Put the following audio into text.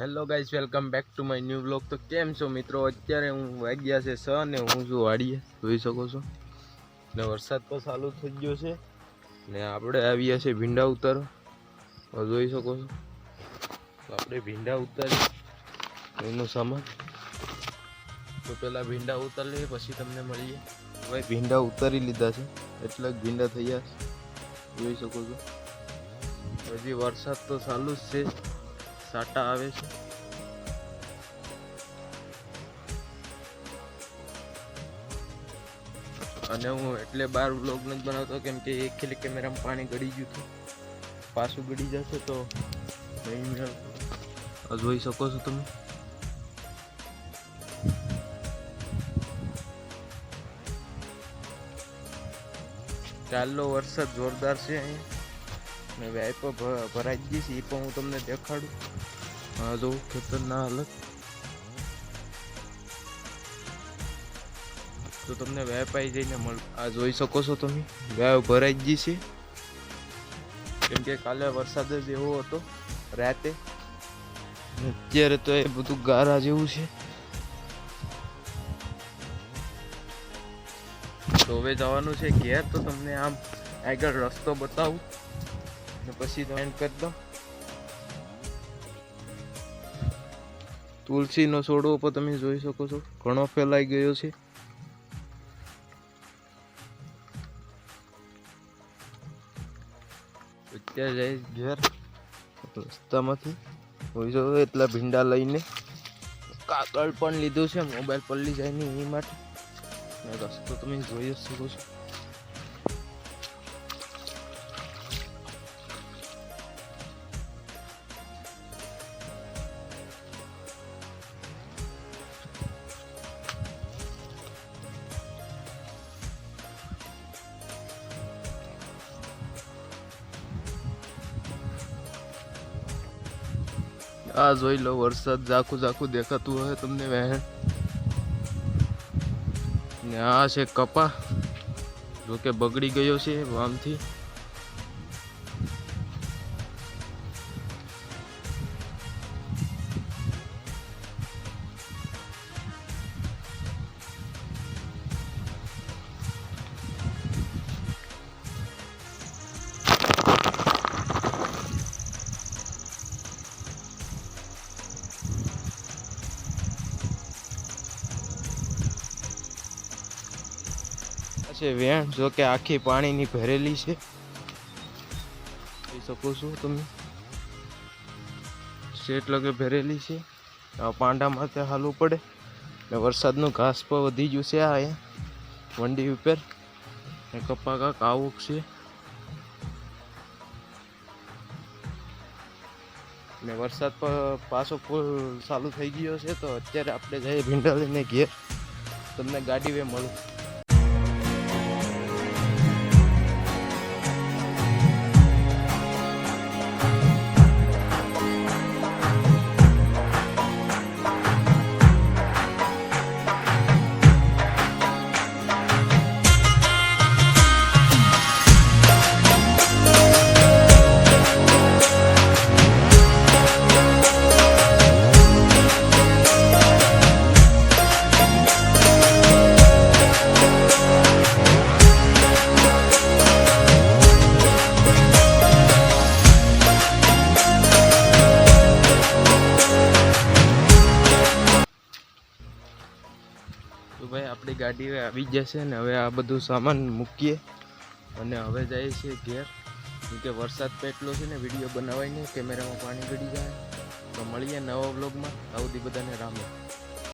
Hello guys welcome back to my new blog તો કેમ છો મિત્રો? અત્યારે હું વાગ્યા છે સ ને હું છું વાડીએ. જોઈ શકો છો? ને વરસાદ તો ચાલુ થઈ ગયો છે. ને આપણે આવ્યા છે ભીંડા ઉતાર. જોઈ શકો છો? તો આપણે ભીંડા ઉતારી એનો સામાન. તો પહેલાં ભીંડા ઉતારી પછી તમને મળીએ. ભાઈ, ભીંડા ઉતારી લીધા છે. એટલા જ ભીંડા થયા છે. જોઈ શકો છો? હજી વરસાદ તો ચાલુ જ છે. સાટા આવે છે. અને હું એટલે બાર વ્લોગ નથી બનાવતો, કેમ કે એક ખેલી કેમેરામાં પાણી ગળી ગયું હતું. પાછું ગળી જશે તો જોઈ શકો છો તમે. ચાલો વરસાદ જોરદાર છે અહીંયા ને વાઇપો ભરાઈ ગઈ છે એ પણ હું તમને દેખાડું. હા જો, ખેતરના હાલત. તો તમને વેપાઈ જઈને મળ, આ જોઈ શકો છો તમે. વેવ ભરાઈ ગઈ છે. કેમ કે કાલે વરસાદ જ એવો હતો, રાતે. અત્યારે તો એ બધું ગારા જેવું છે. તો હવે જવાનું છે ઘેર, તો તમને આમ આગળ રસ્તો બતાવું. ને પછી તો એન્ડ કરી દો તુલસીનો છોડો પણ તમે જોઈ શકો છો. ઘણો ફેલાઈ ગયો છે. અત્યારે જાય ઘેર રસ્તામાંથી. હોઈ શકો એટલા ભીંડા લઈને. કાગળ પણ લીધું છે, મોબાઈલ પલ્લી જાય નહીં એ માટે. રસ્તો તમે જોઈ જ શકો છો. આ જોઈ લો, વરસાદ ઝાખું ઝાખું દેખાતું હોય તમને વહેણ ને આ છે કપા, જોકે બગડી ગયો છે વામથી. છે વેણ, જો કે આખી પાણીની ભરેલી છે. જોઈ શકો છો તમે. શેટ લગે ભરેલી છે. પાંડા માટે હાલવું પડે. ને વરસાદનું ઘાસ પણ વધી ગયું છે આ અહીંયા વંડી ઉપર. ને કપા કાંક આવું છે. ને વરસાદ પણ પાછો ફૂલ ચાલુ થઈ ગયો છે, તો અત્યારે આપણે જઈએ ભીંડા લઈને ઘેર. તમને ગાડી વે મળું. તો ભાઈ, આપણી ગાડી હવે આવી જશે ને હવે આ બધું સામાન મૂકીએ અને હવે જઈએ છીએ ઘેર. કે વરસાદ તો એટલો છે ને, વીડિયો બનાવાય નહીં, કેમેરામાં પાણી ગળી જાય. તો મળીએ નવા વ્લોગમાં. આવું બધાને રામ.